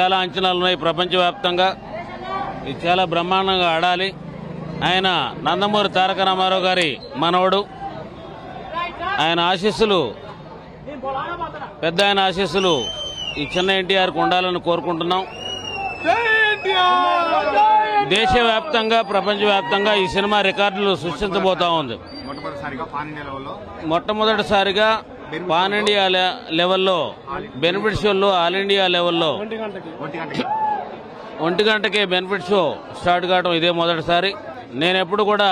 చాలా అంచనాలు ఉన్నాయి ప్రపంచవ్యాప్తంగా. ఇది చాలా బ్రహ్మాండంగా ఆడాలి. ఆయన నందమూరి తారక రామారావు గారి మనవడు. ఆయన ఆశీస్సులు పెద్ద ఆయన ఆశీస్సులు ఈ చిన్న ఎన్టీఆర్కు ఉండాలని కోరుకుంటున్నాం. దేశవ్యాప్తంగా ప్రపంచవ్యాప్తంగా ఈ సినిమా రికార్డులు సృష్టించబోతా ఉంది. మొట్టమొదటిసారిగా పాన్ ఇండియా లెవెల్లో బెనిఫిట్ షోల్లో ఆల్ ఇండియా లెవెల్లో ఒంటి గంటకి బెనిఫిట్ షో స్టార్ట్ కావడం ఇదే మొదటిసారి. నేను ఎప్పుడు కూడా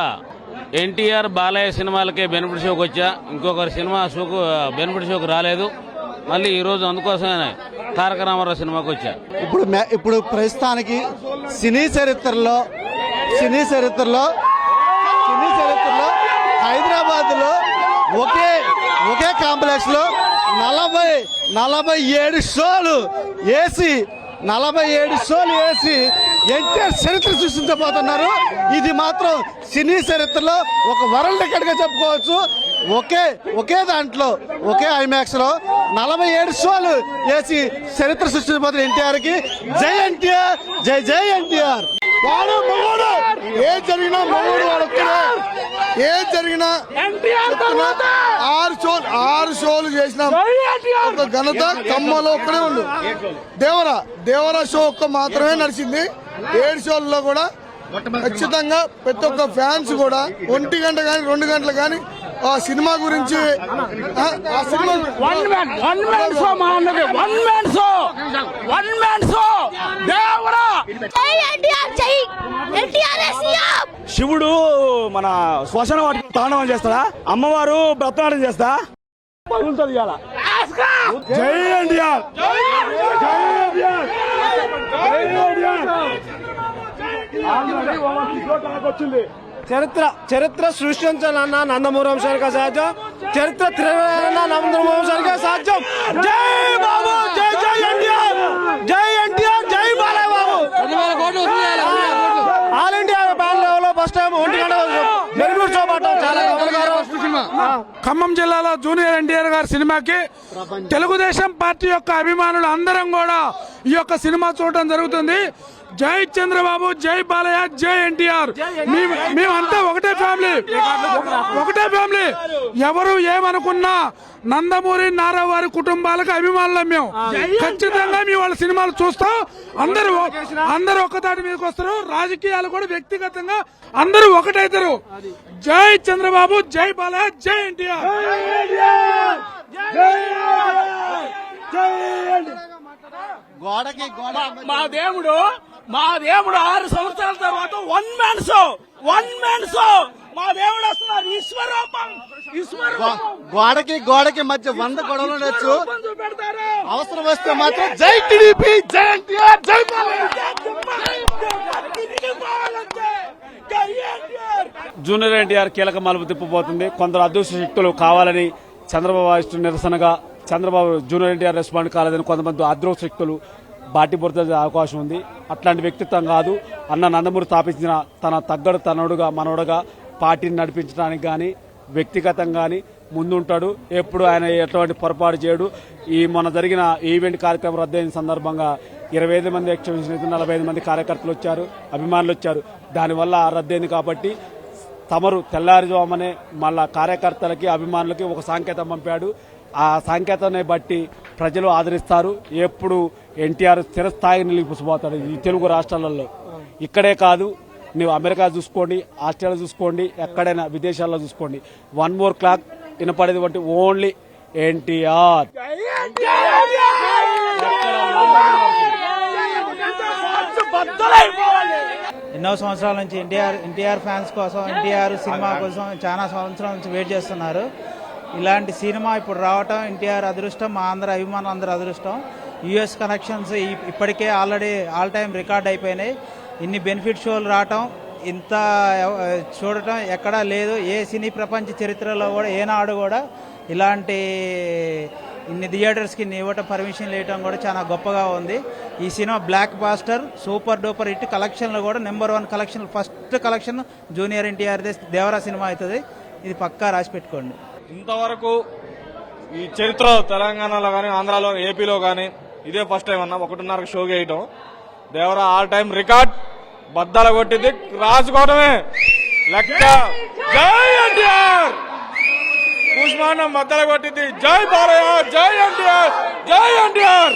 ఎన్టీఆర్ బాలయ్య సినిమాలకే బెనిఫిట్ షోకి వచ్చా. ఇంకొకరి సినిమా షోకు బెనిఫిట్ షోకి రాలేదు. మళ్ళీ ఈ రోజు అందుకోసమే తారక రామారావు సినిమాకి వచ్చా. ఇప్పుడు ఇప్పుడు ప్రస్తుతానికి సినీ చరిత్రలో సినీ చరిత్రలో సినీ చరిత్రలో హైదరాబాద్లో ఒకే ఒకే కాంప్లెక్స్లో నలభై నలభై ఏడు షోలు వేసి నలభై ఏడు షోలు వేసి ఎన్టీఆర్ చరిత్ర సృష్టించబోతున్నారు. ఇది మాత్రం సినీ చరిత్రలో ఒక వరల్డ్ రికార్డ్గా చెప్పుకోవచ్చు. ఒకే ఒకే దాంట్లో ఒకే ఐమాక్స్లో నలభై ఏడు షోలు వేసి చరిత్ర సృష్టించబోతున్న ఎన్టీఆర్కి జై ఎన్టీఆర్ జై జై ఎన్టీఆర్. వాడు మగోడు. జరిగినా మగోడు వాడు ఏ జరిగినా ఆరు షోలు ఆరు షోలు చేసిన. ఒక ఘనత కమ్మలో ఒక్కడే ఉండు. దేవరా దేవరా షో ఒక్క మాత్రమే నడిచింది. ఏడు షోల్లో కూడా ఖచ్చితంగా ప్రతి ఒక్క ఫ్యాన్స్ కూడా ఒంటి గంట కానీ రెండు గంటలు కానీ ఆ సినిమా గురించి ఆ, cinema one man one man show మా అన్నది one man show! One man show! Devara! జై ఎన్టీఆర్ జై ఎన్టీఆర్ సీఎం శివుడు మన శ్మశాన వాటికి తాండవం చేస్తాడా? అమ్మవారు బ్రతనాటం చేస్తా? పగులుతుంది ఇవాళ జై ఎన్టీఆర్. వచ్చింది చరిత్ర చరిత్ర సృష్టించాలన్న నందమూరం వంశానికి సాధ్యం. చరిత్ర తిరగాలన్న నందమూరం వంశానికి సాధ్యం. జై బాబు జై జై ఎన్టీఆర్ జై ఎన్టీఆర్ జై Balayya Babu all India band level first time ఒంటి గంట చాలా. ఖమ్మం జిల్లాలో జూనియర్ ఎన్టీఆర్ గారి సినిమాకి తెలుగుదేశం పార్టీ యొక్క అభిమానులు అందరం కూడా ఈ యొక్క సినిమా చూడటం జరుగుతుంది. జై చంద్రబాబు జై బాలయ్య జై ఎన్టీఆర్. మేము- మేమంతా ఒకటే ఫ్యామిలీ. ఒకటే ఫ్యామిలీ. ఎవరు ఏమనుకున్నా నందమూరి నారా వారి కుటుంబాలకు అభిమానులం మేము. ఖచ్చితంగా మీ వాళ్ళ సినిమాలు చూస్తాం. అందరూ అందరూ ఒక్కతాటి మీదకి వస్తారు. రాజకీయాలు కూడా వ్యక్తిగతంగా అందరూ ఒకటైతారు. జై చంద్రబాబు జై బాలయ్య జై ఎన్టీఆర్. గోడకి గోడ మా దేవుడు మా దేవుడు ఆరు సంవత్సరాల తర్వాత one man show one man show మా దేవుడు వస్తున్నారు ఈశ్వరూపం ఈశ్వరూపం గోడకి గోడకి మధ్య వంద గొడవలు ఉండొచ్చు. అవసరం వస్తే మాత్రం జై టీడీపీ జై ఎన్టీఆర్ జై బాలయ్య. జూనియర్ ఎన్టీఆర్ కీలక మలుపు తిప్పబోతుంది. కొందరు అదృష్ట శక్తులు కావాలని చంద్రబాబు ఇష్ట నిరసనగా చంద్రబాబు జూనియర్ ఎన్టీఆర్ రెస్పాండ్ కాలేదని కొంతమంది అదృష్ట శక్తులు బాటి బురద అవకాశం ఉంది. అట్లాంటి వ్యక్తిత్వం కాదు. అన్న నందమూరి స్థాపించిన తన తగ్గడు తనడుగా మనవడుగా పార్టీని నడిపించడానికి కానీ వ్యక్తిగతంగా కానీ ముందుంటాడు. ఎప్పుడు ఆయన ఎటువంటి పొరపాటు చేయడు. ఈ మొన్న జరిగిన ఈవెంట్ కార్యక్రమం రద్దయిన సందర్భంగా ఇరవై ఐదు మంది ఎక్స్టెన్షన్ నలభై ఐదు మంది కార్యకర్తలు వచ్చారు అభిమానులు వచ్చారు. దానివల్ల రద్దయింది కాబట్టి తమరు తెల్లారుజామనే మళ్ళా కార్యకర్తలకి అభిమానులకి ఒక సంకేతం పంపాడు. ఆ సంకేతాన్ని బట్టి ప్రజలు ఆదరిస్తారు. ఎప్పుడు ఎన్టీఆర్ స్థిరస్థాయిని నిలిపిపోతాడు ఈ తెలుగు రాష్ట్రాలలో. ఇక్కడే కాదు నువ్వు అమెరికా చూసుకోండి ఆస్ట్రేలియా చూసుకోండి ఎక్కడైనా విదేశాల్లో చూసుకోండి. వన్ మోర్ క్లాక్ వినపడేది వంటి ఓన్లీ ఎన్టీఆర్. ఎన్నో సంవత్సరాల నుంచి ఎన్టీఆర్ ఎన్టీఆర్ ఫ్యాన్స్ కోసం ఎన్టీఆర్ సినిమా కోసం చాలా సంవత్సరాల నుంచి వెయిట్ చేస్తున్నారు. ఇలాంటి సినిమా ఇప్పుడు రావటం ఎన్టీఆర్ అదృష్టం మా అందరి అభిమానులు అందరి అదృష్టం. యుఎస్ కనెక్షన్స్ ఇప్పటికే ఆల్రెడీ ఆల్ టైం రికార్డ్ అయిపోయినాయి. ఇన్ని బెనిఫిట్ షోలు రావటం ఇంత చూడటం ఎక్కడా లేదు. ఏ సినీ ప్రపంచ చరిత్రలో కూడా ఏనాడు కూడా ఇలాంటి ఇన్ని థియేటర్స్కి ఇన్ని ఇవ్వటం పర్మిషన్ ఇవ్వటం కూడా చాలా గొప్పగా ఉంది. ఈ cinema blockbuster super duper hit కలెక్షన్లో కూడా number one collection first collection junior NTR Devara cinema అవుతుంది. ఇది పక్కా రాసి పెట్టుకోండి. ఇంతవరకు ఈ చరిత్ర తెలంగాణలో కానీ ఆంధ్రాలో ఏపీలో కానీ ఇదే ఫస్ట్ టైం అన్న. ఒకటిన్నర షో వేయటం దేవరా ఆల్ టైం రికార్డ్ బద్దల కొట్టింది రాసుకోవడమే లెక్క. జై ఎన్టీఆర్! కూష్మానం బద్దల కొట్టింది. జై బాలయ్య జై ఎన్టీఆర్!